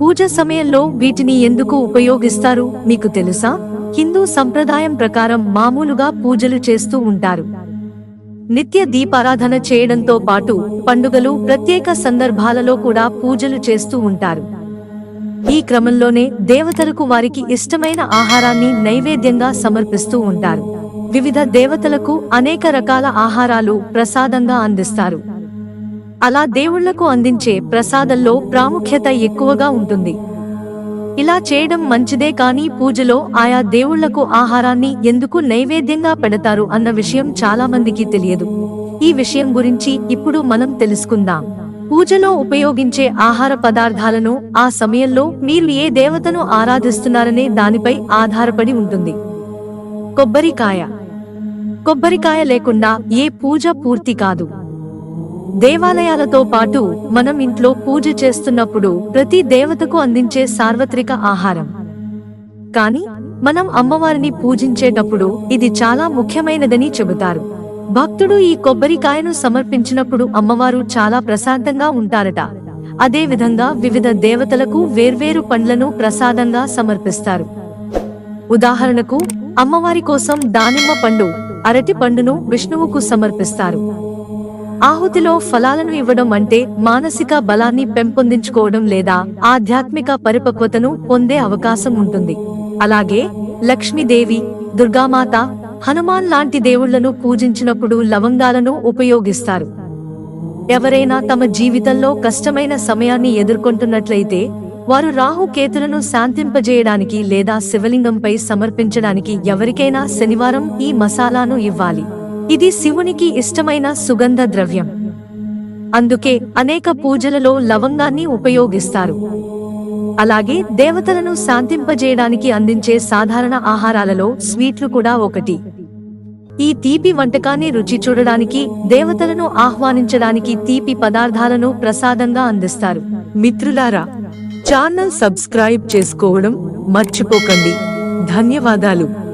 పూజ సమయంలో వీటిని ఎందుకు ఉపయోగిస్తారు మీకు తెలుసా? హిందూ సంప్రదాయం ప్రకారం మామూలుగా పూజలు చేస్తూ ఉంటారు. నిత్య దీపారాధన చేయడంతో పాటు పండుగలు ప్రత్యేక సందర్భాలలో కూడా పూజలు చేస్తూ ఉంటారు. ఈ క్రమంలోనే దేవతలకు వారికి ఇష్టమైన ఆహారాన్ని నైవేద్యంగా సమర్పిస్తూ ఉంటారు. వివిధ దేవతలకు అనేక రకాల ఆహారాలు ప్రసాదంగా అందిస్తారు. అలా దేవుళ్ళకు అందించే ప్రసాదంలో ప్రాముఖ్యత ఎక్కువగా ఉంటుంది. ఇలా చేయడం మంచిదే కానీ పూజలో ఆయా దేవుళ్ళకు ఆహారాన్ని ఎందుకు నైవేద్యంగా పెడతారు అన్న విషయం చాలా మందికి తెలియదు. ఈ విషయం గురించి ఇప్పుడు మనం తెలుసుకుందాం. పూజలో ఉపయోగించే ఆహార పదార్థాలను ఆ సమయంలో మీరు ఏ దేవతను ఆరాధిస్తున్నారనే దానిపై ఆధారపడి ఉంటుంది. కొబ్బరికాయ. కొబ్బరికాయ లేకుండా ఏ పూజ పూర్తి కాదు. దేవాలయాలతో పాటు మనం ఇంట్లో పూజ చేస్తున్నప్పుడు ప్రతి దేవతకు అందించే సార్వత్రిక ఆహారం. కానీ మనం అమ్మవారిని పూజించేటప్పుడు ఇది చాలా ముఖ్యమైనదని చెబుతారు. భక్తుడు ఈ కొబ్బరికాయను సమర్పించినప్పుడు అమ్మవారు చాలా ప్రశాంతంగా ఉంటారట. అదే విధంగా వివిధ దేవతలకు వేర్వేరు పండ్లను ప్రసాదంగా సమర్పిస్తారు. ఉదాహరణకు అమ్మవారి కోసం దానిమ్మ పండు అరటి పండును విష్ణువుకు సమర్పిస్తారు. ఆహుతిలో ఫలాలను ఇవ్వడం అంటే మానసిక బలాన్ని పెంపొందించుకోవడం లేదా ఆధ్యాత్మిక పరిపక్వతను పొందే అవకాశం ఉంటుంది. అలాగే లక్ష్మీదేవి దుర్గామాత హనుమాన్ లాంటి దేవుళ్ళను పూజించినప్పుడు లవంగాలను ఉపయోగిస్తారు. ఎవరైనా తమ జీవితంలో కష్టమైన సమయాన్ని ఎదుర్కొంటున్నట్లయితే వారు రాహు కేతులను శాంతింపజేయడానికి లేదా శివలింగంపై సమర్పించడానికి ఎవరికైనా శనివారం ఈ మసాలాను ఇవ్వాలి. ఇది శివునికి ఇష్టమైన సుగంధ ద్రవ్యం. అందుకే అనేక పూజలలో లవంగాన్ని ఉపయోగిస్తారు. అలాగే దేవతలను శాంతింపజేయడానికి అందించే సాధారణ ఆహారాలలో స్వీట్లు కూడా ఒకటి. ఈ తీపి వంటకాన్ని రుచి చూడడానికి దేవతలను ఆహ్వానించడానికి తీపి పదార్థాలను ప్రసాదంగా అందిస్తారు. మిత్రులారా ఛానల్ సబ్స్క్రైబ్ చేసుకోవడం మర్చిపోకండి. ధన్యవాదాలు.